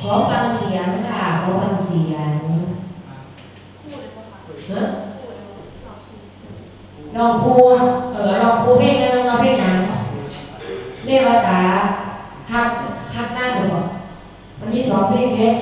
ขอฟังเสียงค่ะ ขอฟังเสียงเนอะลองคูเออลองคูเพลงเดิมลองเพลงหนัเรียกว่าตาฮักฮักหน้าหรือเปล่ามันมีสองเพลงเนี้ย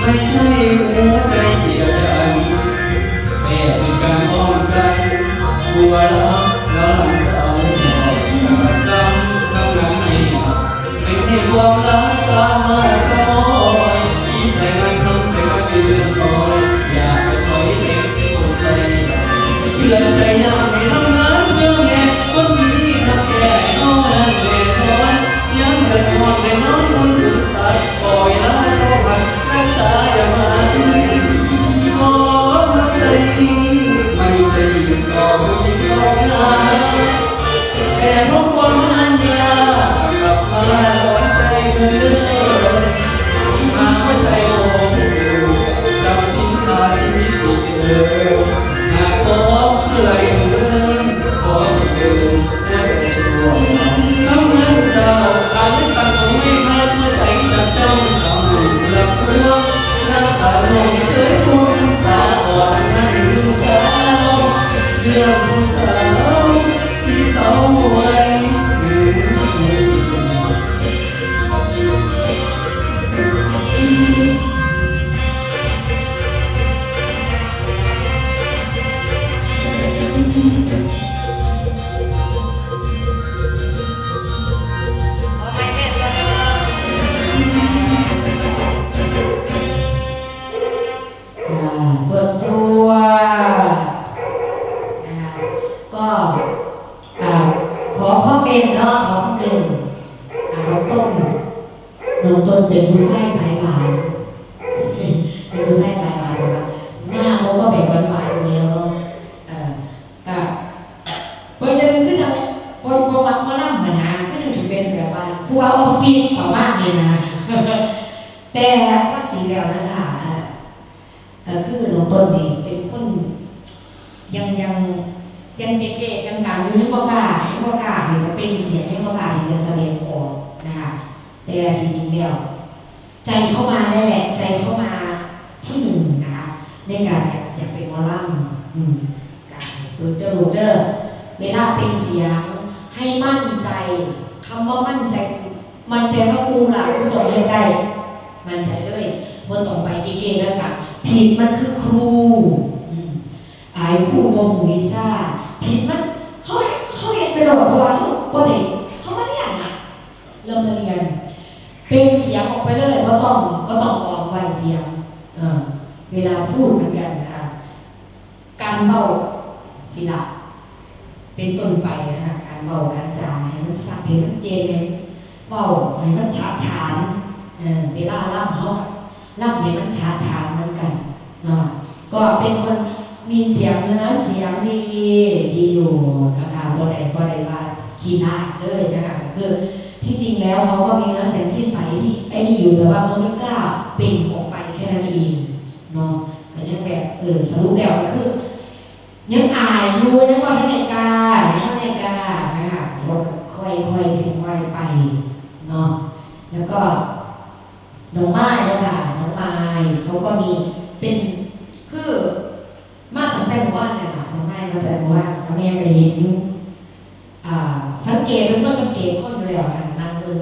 ไม่ใช่หัวใจเดียวกันแม่เป็นการอ้อนกันบัวรักน้าวหน่อยกับดำน้ำหนักไม่ไม่ให้ความรักตามมาคอยคิดแต่งานทำแต่ว่าเดือน้อยอยากจะคอยเด็กคนใจเพื่อนใจ เป็นเนาะขอข้อเป็นอ่าน้องต้นน้องต้นเป็นผู้ชายสายหวานเป็นผู้ชายสายหวานนะคะหน้าเขาก็แบบหวานๆอยู่แล้วเนาะเอ่อกับเปิดจะเป็นคือจะบนบนวัดมาล่ำมานะก็จะสิเป็นแบบว่าผู้ว่าออฟฟิศประมาณนี้นะ แต่ความจริงแล้วนะคะ ก็คือน้องต้นนี่เป็นคนยังยังยังเด็กๆกลางๆอยู่ในโอกาสในโอกาสที่จะเป็นเสียงในโอกาสที่จะแสดงออกนะคะแต่จริงๆแล้วใจเข้ามาได้แหละ ใจเข้ามาที่หนึ่งนะคะในการอยากอยากเป็นหมอลำอืมการฝึกเดอร์เดอร์เวลาเป็นเสียง ให้มั่นใจคำว่ามั่นใจ มั่นใจว่ากูลักกูต้องเรียนได้มั่นใจเลยว่าต้องไปเก๋ๆแล้วกันผิดมันคือครูอายครูบ่มูวิซ่าผิดมันเฮ้ยเฮ้ยไปโดดเพราะว่าเขาบ่ได้เขามาเรียนอะเริ่มมาเรียนเป็นเสียงออกไปเลยว่าต้องว่าต้องออกไวเสียงเวลาพูดเหมือนกันนะคะการเบาทีหลัก เป็นต้นไปนะคะการเบาการจาให้มันสักให้มันเจนให้เบาให้มันฉาดฉานเออเวลาล่ำเขาล่ำให้มันช้าช้าๆเหมือนกันเนาะก็เป็นคนมีเสียงเนื้อเสียงดีดีอยู่นะคะบ่ได้บ่ได้ว่าขี้หน้าเลยนะคะคือที่จริงแล้วเขาก็มีเนื้อเสียงที่ใสที่ไอ้นี่อยู่แต่ว่าเขาไม่กล้าเปล่งออกไปแค่นั้นเองเนาะก็ยังแบบเออสรุปแล้วก็คือ ยังอายอยู่ยังว่าท่านในกาท่านในกานะคะก็ค่อยค่อยๆเป็นค่อยไปเนาะแล้วก็น้องไม้นะคะน้องไม้เขาก็มีเป็นคือมาตั้งแต่เมื่านเนี่ยค่ะน้องไม้มาแต่เมื่านก็แม่ก็เห็นอ่าสังเกตเป็นคนสังเกตคนอยู่แล้วนะนางเบิ่ง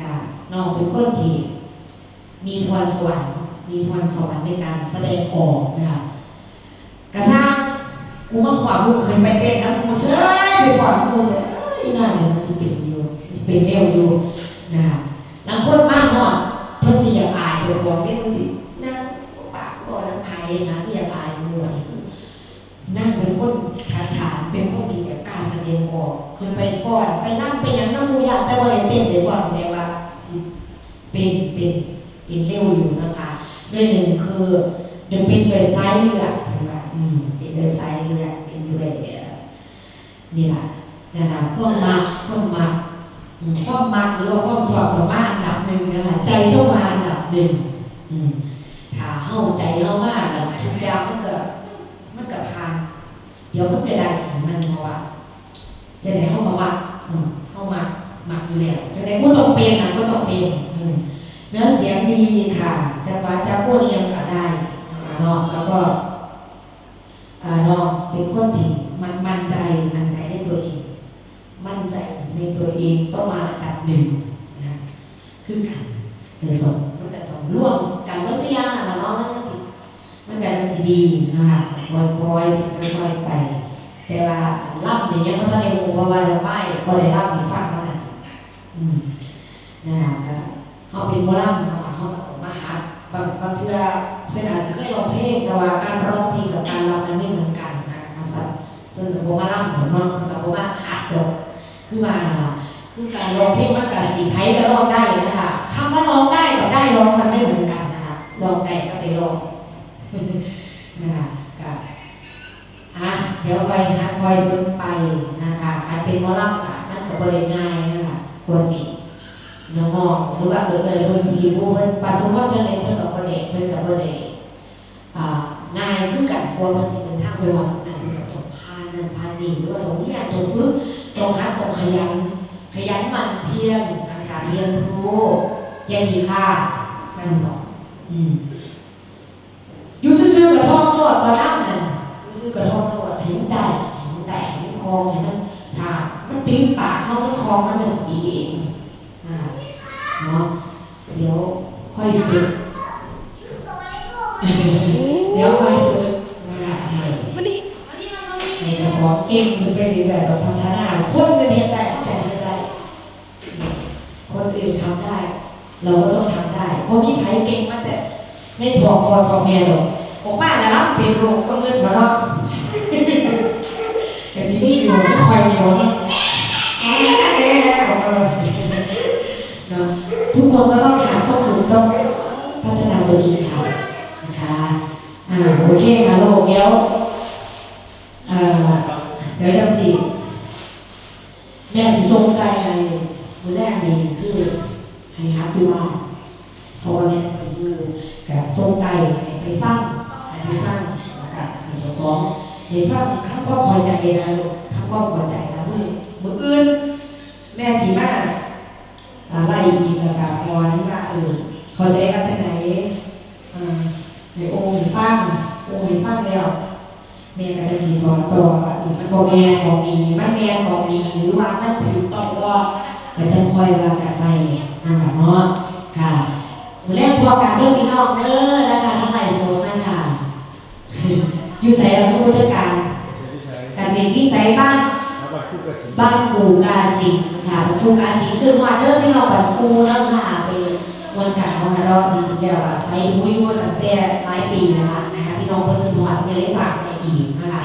ค่ะน้องเป็นคนที่มีพรสวรรค์มีพรสวรรค์ในการแสดงออกนะคะ กูมาขวางกูเคยไปเต้นนะกูเซ่ไปขวางกูเซ่อีนั่นเนี่ยมันสิเป็นอยู่มันสิเป็นเร็วอยู่นะคะบางคนมากหอดเพิ่นสิอยากอายตัวของเด้เพิ่นสินั่งปากบ่แล้วไผนะที่อยากอายมู่นี่คือนั่งเป็นคนขาดฉานเป็นคนที่แบบกล้าแสดงออกขึ้นไปฟ้อนไปนั่งไปยังน้ำมู่ญาแต่บ่ได้เต้นได้ฟ้อนแสดงว่าสิเป็นเป็นเป็นเร็วอยู่นะคะด้วยหนึ่งคือเดี๋ยวเป็นด้วยสายเลือดถูกไหมอืมเป็นด้วยสายเลือดเป็นด้วยเอ่อ นี่แหละนะคะความมักความมักอืมความมักหรือว่าความสอบของมาอันดับหนึ่งนะคะใจต้องมาอันดับหนึ่งถ้าเข้าใจเข้ามากทุกอย่างมันก็มันก็ผ่าน เดี๋ยวมันจะได้มันเพราะว่าจะไหนเข้ามาว่าเข้ามาหมักอยู่แล้วจะไหนก็ต้องเป็นนะก็ต้องเป็นเนื้อเสียงดีค่ะจะว่าจะพูดเรียงก็ได้เนาะแล้วก็อ่าเนาะเป็นคนที่น มันมั่นใจมั่นใจในตัวเอง มั่นใจในตัวเองต้องมาดับหนึ่งนะคือกันเลยต้องมันก็ต้องร่วมกันก็สักอย่างอะเนาะมันก็สิมันก็จะสิดีนะคะค่อยๆค่อยๆไป แต่ว่ารับอย่างเงี้ยมันต้องในวงเพราะว่าเราไม่ก็ได้รับมีฟังมาอืมนะคะก็เขาเป็นโมลัมนะคะเขาก็ต้องมาหาบางบางเทื่อเพื่อนอาจจะเคยร้องเพลงแต่ว่าการร้อง มาล่ำถึงน้องกับโบมาหัดดอกคือว่าคือการร้องเพลงมันกับสีไพ่ก็ร้องได้นะคะคำว่าร้องได้กับได้ร้องมันไม่เหมือนกันนะคะร้องได้ก็ได้ร้องนะคะกับอะเดี๋ยวคอยหาคอยฝึกไปนะคะการเป็นมอลำค่ะมันก็บริง่ายนะคะกว่าสิน้องๆหรือว่าเออเออคนพีผู้เพิ่นประสบความสำเร็จเพิ่นกับบริเเพิ่นกับบริอ่าง่ายคือกันกว่ามันสิเป็นทางไปว่าอันนี้เราง นั่นพานนี่หรือว่าต้องเรียนต้องฝึกตรงนั้นตรงขยัน ขยันมันเพียรนะคะเรียนรู้อย่าขี้ข้านั่นบอกอืมอยู่ซื่อๆกับท่องโนดก็นั่งนั่นอยู่ซื่อกับท่องโนดเห็นได้เห็นแต่เห็นคองเห็นมันถ้ามันติ้งปากเข้ามันคองมันจะสีเองอ่าเนาะเดี๋ยวค่อยฝึก ก่งคือเป็นแบบเราพัฒนาคนอื่นเรียนได้ก็ต้องเรียนได้คนอื่นทำได้ เราก็ต้องทำได้เพราะมีใครเก่งมาแต่ไม่ถ่วงพอทองแม่หรอกผมป้าจะรับเป็นโรคก็เงินมาแล้วแต่ที่นี่อยู่ไม่คอยเหนียวนะเนะทุกคนก็ต้องหาต้องฝึกต้องพัฒนาตัวเองค่ะนะคะอ่าโอเคค่ะโลกเดี๋ยว ดี๋ยวจังสิแม่สิทรงใจอะไรมือแรกนี่คือให้ฮับอยู่าเพราะว่าแม่ไปอยู่กับทรงใจไปฟังไปฟังนะครับให้เจ้าของให้ฟังทั้งก็พอใจนะลูกทั้งก็พอใจนะเมื่อมืออื่น แม่สีมาอ่าไล่อีกแล้วก็สอนว่าเออเข้าใจกันที่ไหนให้โอ้ให้ฟังอ้ให้ฟังแล้วแม่ก็ สอนต่อว่ามันบ่แม่ของดีมันแม่ของดีหรือว่ามันถูกต้องว่าก็จะคอยว่ากันไปนะคะเนาะค่ะมื้อแรกพอกันเรื่องพี่น้องเด้อนะคะทั้งหลายโซนนะคะอยู่ไสเราผู้จัดการเสียดีใส่เกษตรวิสัยบ้านบ้านกูกาสิค่ะกูกาสิคือว่าเด้อพี่น้องแบ้านกูแล้วค่ะไป วันกันวันรอบจริงๆแล้วอะไปดูอยู่ตั้งแต่หลายปีนะคะนะคะพี่น้องเพิ่นคือหวานเงินได้ฝากในอีกนะคะ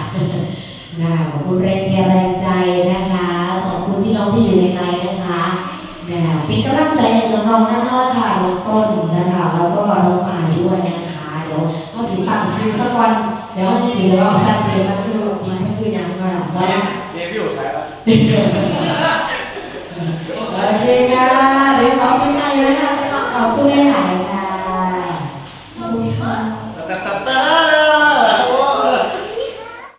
นะคะขอบคุณแรงเชียร์แรงใจนะคะ ขอบคุณพี่น้องที่อยู่ในไลน์นะคะนะคะเป็นกำลังใจให้น้องๆนั่นก็ค่ะน้องต้นนะคะแล้วก็น้องหมายด้วยนะคะเดี๋ยวเขาสิตั้งซื้อสักวันเดี๋ยวเขาจะสิเดี๋ยวเราสั้นเจอมาซื้อจริงให้ซื้อยังก็ก็เดวิวใส่ละเ往后面来